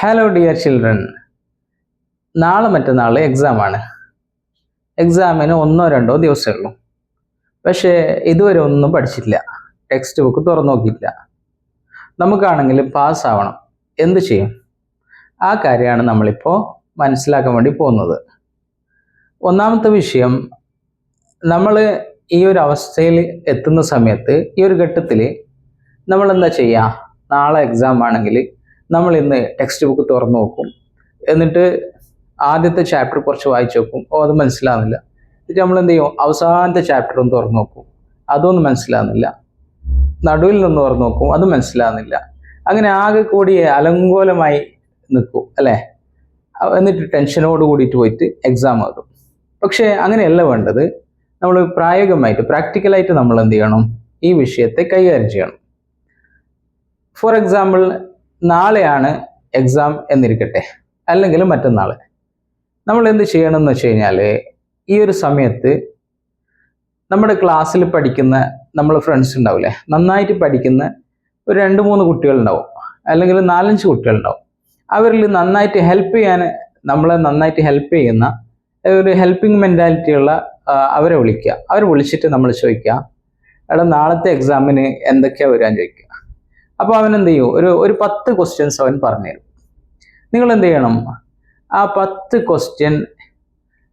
Hello dear children നാളെ മറ്റന്നാൾ എക്സാമാണ് എക്സാമിന് ഒന്നോ രണ്ടോ ദിവസമേ ഉള്ളൂ. പക്ഷേ ഇതുവരെ ഒന്നും പഠിച്ചിട്ടില്ല. ടെക്സ്റ്റ് ബുക്ക് തുറന്നു നോക്കിയിട്ടില്ല. നമുക്കാണെങ്കിൽ പാസ്സാവണം എന്ത് ചെയ്യും? ആ കാര്യമാണ് നമ്മളിപ്പോൾ മനസ്സിലാക്കാൻ വേണ്ടി പോകുന്നത്. ഒന്നാമത്തെ വിഷയം നമ്മൾ ഈ ഒരു അവസ്ഥയിൽ എത്തുന്ന സമയത്ത് ഈ ഒരു ഘട്ടത്തിൽ നമ്മൾ എന്താ ചെയ്യുക നാളെ എക്സാം ആണെങ്കിൽ നമ്മൾ ഇന്ന് ടെക്സ്റ്റ് ബുക്ക് തുറന്നു നോക്കും. എന്നിട്ട് ആദ്യത്തെ ചാപ്റ്റർ കുറച്ച് വായിച്ചു നോക്കും. ഓ അത് മനസ്സിലാവുന്നില്ല. എന്നിട്ട് നമ്മൾ എന്ത് ചെയ്യും? അവസാനത്തെ ചാപ്റ്റർ ഒന്ന് തുറന്നു നോക്കും. അതൊന്നും മനസ്സിലാവുന്നില്ല. നടുവിൽ നിന്ന് തുറന്നു നോക്കും. അത് മനസ്സിലാവുന്നില്ല. അങ്ങനെ ആകെ കൂടി അലങ്കോലമായി നിൽക്കും അല്ലേ? എന്നിട്ട് ടെൻഷനോട് കൂടിയിട്ട് പോയിട്ട് എക്സാം ആകും. പക്ഷേ അങ്ങനെയല്ല വേണ്ടത്. നമ്മൾ പ്രായോഗികമായിട്ട് പ്രാക്ടിക്കലായിട്ട് നമ്മൾ എന്ത് ചെയ്യണം? ഈ വിഷയത്തെ കൈകാര്യം ചെയ്യണം. ഫോർ എക്സാമ്പിൾ നാളെയാണ് എക്സാം എന്നിരിക്കട്ടെ. അല്ലെങ്കിൽ മറ്റന്നാൾ നമ്മൾ എന്ത് ചെയ്യണം എന്ന് വെച്ച് കഴിഞ്ഞാൽ ഈ ഒരു സമയത്ത് നമ്മുടെ ക്ലാസ്സിൽ പഠിക്കുന്ന നമ്മളെ ഫ്രണ്ട്സ് ഉണ്ടാവില്ലേ നന്നായിട്ട് പഠിക്കുന്ന ഒരു രണ്ട് മൂന്ന് കുട്ടികളുണ്ടാവും. അല്ലെങ്കിൽ നാലഞ്ച് കുട്ടികളുണ്ടാവും. അവരിൽ നന്നായിട്ട് ഹെൽപ്പ് ചെയ്യാൻ നമ്മളെ നന്നായിട്ട് ഹെൽപ്പ് ചെയ്യുന്ന ഒരു ഹെൽപ്പിംഗ് മെന്റാലിറ്റിയുള്ള അവരെ വിളിക്കുക. അവരെ വിളിച്ചിട്ട് നമ്മൾ ചോദിക്കുക എടാ നാളത്തെ എക്സാമിന് എന്തൊക്കെയാണ് വരാൻ ചോദിക്കുക. അപ്പോൾ അവൻ എന്ത് ചെയ്യും? ഒരു ഒരു പത്ത് ക്വസ്റ്റ്യൻസ് അവൻ പറഞ്ഞുതരും. നിങ്ങൾ എന്ത് ചെയ്യണം? ആ പത്ത് ക്വസ്റ്റ്യൻ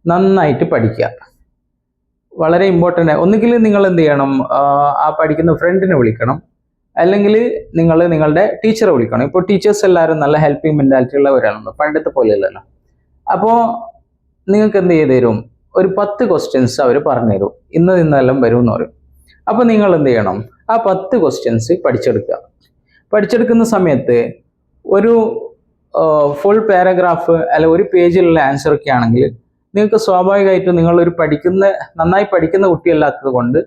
നന്നായിട്ട് പഠിക്കുക. വളരെ ഇമ്പോർട്ടന്റ് ഒന്നുകിൽ നിങ്ങൾ എന്ത് ചെയ്യണം? ആ, പഠിക്കുന്ന ഫ്രണ്ടിനെ വിളിക്കണം. അല്ലെങ്കിൽ നിങ്ങൾ നിങ്ങളുടെ ടീച്ചറെ വിളിക്കണം. ഇപ്പോൾ ടീച്ചേഴ്സ് എല്ലാവരും നല്ല ഹെൽപ്പിംഗ് മെന്റാലിറ്റി ഉള്ളവരാണല്ലോ പണ്ടത്തെ പോലെയല്ലല്ലോ. അപ്പോൾ നിങ്ങൾക്ക് എന്ത് ചെയ്ത് തരും? ഒരു പത്ത് ക്വസ്റ്റ്യൻസ് അവർ പറഞ്ഞു തരും. ഇന്ന് ഇന്നെല്ലാം വരും എന്ന് പറയും. അപ്പോൾ നിങ്ങൾ എന്ത് ചെയ്യണം? ആ പത്ത് ക്വസ്റ്റ്യൻസ് പഠിച്ചെടുക്കുക. പഠിച്ചെടുക്കുന്ന സമയത്ത് ഒരു ഫുൾ പാരഗ്രാഫ് അല്ല ഒരു പേജിലുള്ള ആൻസർ ഒക്കെ ആണെങ്കിൽ നിങ്ങൾക്ക് സ്വാഭാവികമായിട്ടും നിങ്ങളൊരു പഠിക്കുന്ന നന്നായി പഠിക്കുന്ന കുട്ടിയല്ലാത്തത് കൊണ്ട്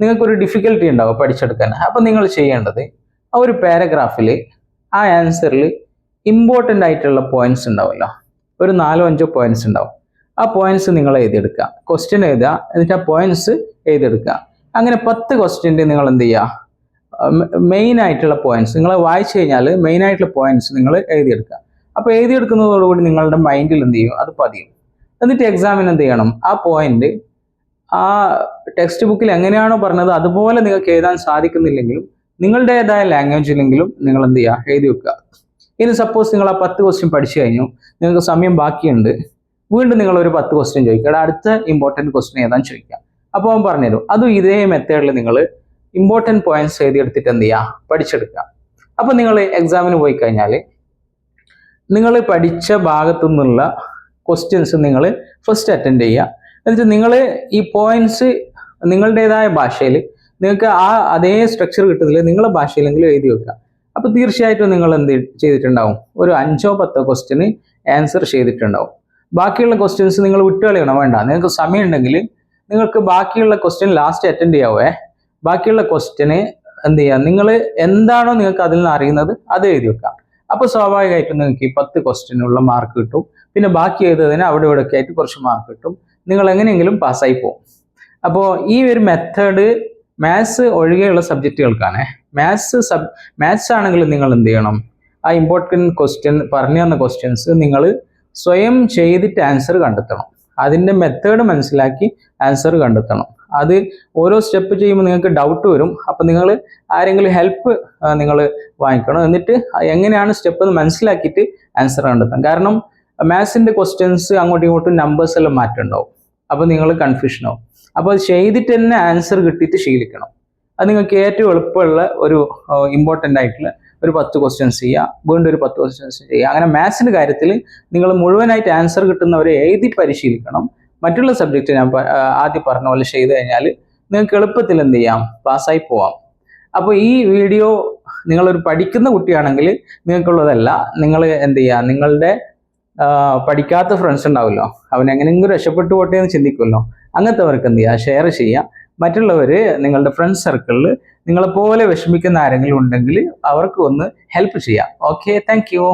നിങ്ങൾക്കൊരു ഡിഫിക്കൽട്ടി ഉണ്ടാവും പഠിച്ചെടുക്കാൻ. അപ്പം നിങ്ങൾ ചെയ്യേണ്ടത് ആ ഒരു പാരഗ്രാഫിൽ ആ ആൻസറിൽ ഇമ്പോർട്ടന്റ് ആയിട്ടുള്ള പോയിന്റ്സ് ഉണ്ടാവുമല്ലോ. ഒരു നാലോ അഞ്ചോ പോയിന്റ്സ് ഉണ്ടാവും. ആ പോയിന്റ്സ് നിങ്ങൾ എഴുതിയെടുക്കുക. ക്വസ്റ്റ്യൻ എഴുതുക. എന്നിട്ട് ആ പോയിന്റ്സ് എഴുതിയെടുക്കുക. അങ്ങനെ പത്ത് ക്വസ്റ്റ്യന്റെ നിങ്ങൾ എന്ത് ചെയ്യുക? മെയിൻ ആയിട്ടുള്ള പോയിന്റ്സ് നിങ്ങൾ വായിച്ചു കഴിഞ്ഞാൽ മെയിൻ ആയിട്ടുള്ള പോയിന്റ്സ് നിങ്ങൾ എഴുതിയെടുക്കുക. അപ്പോൾ എഴുതിയെടുക്കുന്നതോടുകൂടി നിങ്ങളുടെ മൈൻഡിൽ എന്ത് ചെയ്യും? അത് പതിയും. എന്നിട്ട് എക്സാമിന് എന്ത് ചെയ്യണം? ആ പോയിന്റ് ആ ടെക്സ്റ്റ് ബുക്കിൽ എങ്ങനെയാണോ പറഞ്ഞത് അതുപോലെ നിങ്ങൾക്ക് എഴുതാൻ സാധിക്കുന്നില്ലെങ്കിലും നിങ്ങളുടേതായ ലാംഗ്വേജിലെങ്കിലും നിങ്ങൾ എന്ത് ചെയ്യുക? എഴുതി വെക്കുക. ഇനി സപ്പോസ് നിങ്ങൾ ആ പത്ത് ക്വസ്റ്റ്യൻ പഠിച്ചു കഴിഞ്ഞു. നിങ്ങൾക്ക് സമയം ബാക്കിയുണ്ട്. വീണ്ടും നിങ്ങൾ ഒരു പത്ത് ക്വസ്റ്റ്യൻ ചോദിക്കുക. അടുത്ത ഇമ്പോർട്ടന്റ് ക്വസ്റ്റ്യൻ ഏതാണെന്ന് ചോദിക്കുക. അപ്പോൾ അവൻ പറഞ്ഞുതരും. അതും ഇതേ മെത്തേഡിൽ നിങ്ങൾ ഇമ്പോർട്ടന്റ് പോയിന്റ്സ് എഴുതിയെടുത്തിട്ട് എന്ത് ചെയ്യുക പഠിച്ചെടുക്കുക. അപ്പോൾ നിങ്ങൾ എക്സാമിന് പോയി കഴിഞ്ഞാൽ നിങ്ങൾ പഠിച്ച ഭാഗത്തു നിന്നുള്ള ക്വസ്റ്റ്യൻസ് നിങ്ങൾ ഫസ്റ്റ് അറ്റൻഡ് ചെയ്യുക. എന്നിട്ട് നിങ്ങൾ ഈ പോയിന്റ്സ് നിങ്ങളുടേതായ ഭാഷയിൽ നിങ്ങൾക്ക് ആ അതേ സ്ട്രക്ചർ കിട്ടത്തില്ല നിങ്ങളുടെ ഭാഷയിലെങ്കിലും എഴുതി വെക്കുക. അപ്പോൾ തീർച്ചയായിട്ടും നിങ്ങൾ എന്ത് ചെയ്തിട്ടുണ്ടാവും? ഒരു അഞ്ചോ പത്തോ ക്വസ്റ്റ്യന് ആൻസർ ചെയ്തിട്ടുണ്ടാവും. ബാക്കിയുള്ള ക്വസ്റ്റ്യൻസ് നിങ്ങൾ വിട്ടുകളയണം? വേണ്ട. നിങ്ങൾക്ക് സമയമുണ്ടെങ്കിൽ നിങ്ങൾക്ക് ബാക്കിയുള്ള ക്വസ്റ്റ്യൻ ലാസ്റ്റ് അറ്റൻഡ് ചെയ്യാവേ. ബാക്കിയുള്ള ക്വസ്റ്റ്യന് എന്ത് ചെയ്യുക നിങ്ങൾ എന്താണോ നിങ്ങൾക്ക് അതിൽ നിന്ന് അറിയുന്നത് അത് എഴുതി വെക്കാം. അപ്പോൾ സ്വാഭാവികമായിട്ടും നിങ്ങൾക്ക് ഈ പത്ത് ക്വസ്റ്റ്യനുള്ള മാർക്ക് കിട്ടും. പിന്നെ ബാക്കി എഴുതുന്നതിന് അവിടെ ഇവിടെ ഒക്കെ ആയിട്ട് കുറച്ച് മാർക്ക് കിട്ടും. നിങ്ങൾ എങ്ങനെയെങ്കിലും പാസ്സായി പോകും. അപ്പോൾ ഈ ഒരു മെത്തേഡ് മാത്സ് ഒഴികെയുള്ള സബ്ജക്റ്റുകൾക്കാണ് മാത്സ് സബ് മാത്സ് ആണെങ്കിൽ നിങ്ങൾ എന്ത് ചെയ്യണം? ആ ഇമ്പോർട്ടന്റ് ക്വസ്റ്റ്യൻ പറഞ്ഞു തന്ന ക്വസ്റ്റ്യൻസ് നിങ്ങൾ സ്വയം ചെയ്തിട്ട് ആൻസർ കണ്ടെത്തണം. അതിന്റെ മെത്തേഡ് മനസ്സിലാക്കി ആൻസർ കണ്ടെത്തണം. അത് ഓരോ സ്റ്റെപ്പ് ചെയ്യുമ്പോൾ നിങ്ങൾക്ക് ഡൗട്ട് വരും. അപ്പം നിങ്ങൾ ആരെങ്കിലും ഹെൽപ്പ് നിങ്ങൾ വാങ്ങിക്കണം. എന്നിട്ട് എങ്ങനെയാണ് സ്റ്റെപ്പ് എന്ന് മനസ്സിലാക്കിയിട്ട് ആൻസർ കണ്ടെത്താം. കാരണം മാത്സിന്റെ ക്വസ്റ്റ്യൻസ് അങ്ങോട്ടും ഇങ്ങോട്ടും നമ്പേഴ്സ് എല്ലാം മാറ്റം ഉണ്ടാവും അപ്പോൾ നിങ്ങൾ കൺഫ്യൂഷൻ ആവും. അപ്പോൾ അത് ചെയ്തിട്ട് തന്നെ ആൻസർ കിട്ടിയിട്ട് ശീലിക്കണം. അത് നിങ്ങൾക്ക് ഏറ്റവും എളുപ്പമുള്ള ഒരു ഇമ്പോർട്ടന്റ് ആയിട്ടുള്ള ഒരു പത്ത് ക്വസ്റ്റ്യൻസ് ചെയ്യുക. വീണ്ടും ഒരു പത്ത് ക്വസ്റ്റ്യൻസ് ചെയ്യുക. അങ്ങനെ മാത്സിന്റെ കാര്യത്തിൽ നിങ്ങൾ മുഴുവനായിട്ട് ആൻസർ കിട്ടുന്നവരെ എഴുതി പരിശീലിക്കണം. മറ്റുള്ള സബ്ജക്റ്റ് ഞാൻ ആദ്യം പറഞ്ഞ പോലെ ചെയ്ത് കഴിഞ്ഞാൽ നിങ്ങൾക്ക് എളുപ്പത്തിൽ എന്ത് ചെയ്യാം? പാസ്സായി പോവാം. അപ്പോൾ ഈ വീഡിയോ നിങ്ങളൊരു പഠിക്കുന്ന കുട്ടിയാണെങ്കിൽ നിങ്ങൾക്കുള്ളതല്ല നിങ്ങൾ എന്ത് ചെയ്യുക നിങ്ങളുടെ പഠിക്കാത്ത ഫ്രണ്ട്സ് ഉണ്ടാവുമല്ലോ. അവൻ എങ്ങനെയെങ്കിലും രക്ഷപ്പെട്ടു പോട്ടെ എന്ന് ചിന്തിക്കുമല്ലോ. അങ്ങനത്തെവർക്ക് എന്ത് ചെയ്യുക ഷെയർ ചെയ്യാം. മറ്റുള്ളവർ നിങ്ങളുടെ ഫ്രണ്ട്സ് സർക്കിളിൽ നിങ്ങളെപ്പോലെ വിഷമിക്കുന്ന ആരെങ്കിലും ഉണ്ടെങ്കിൽ അവർക്ക് ഒന്ന് ഹെൽപ്പ് ചെയ്യാം. Okay thank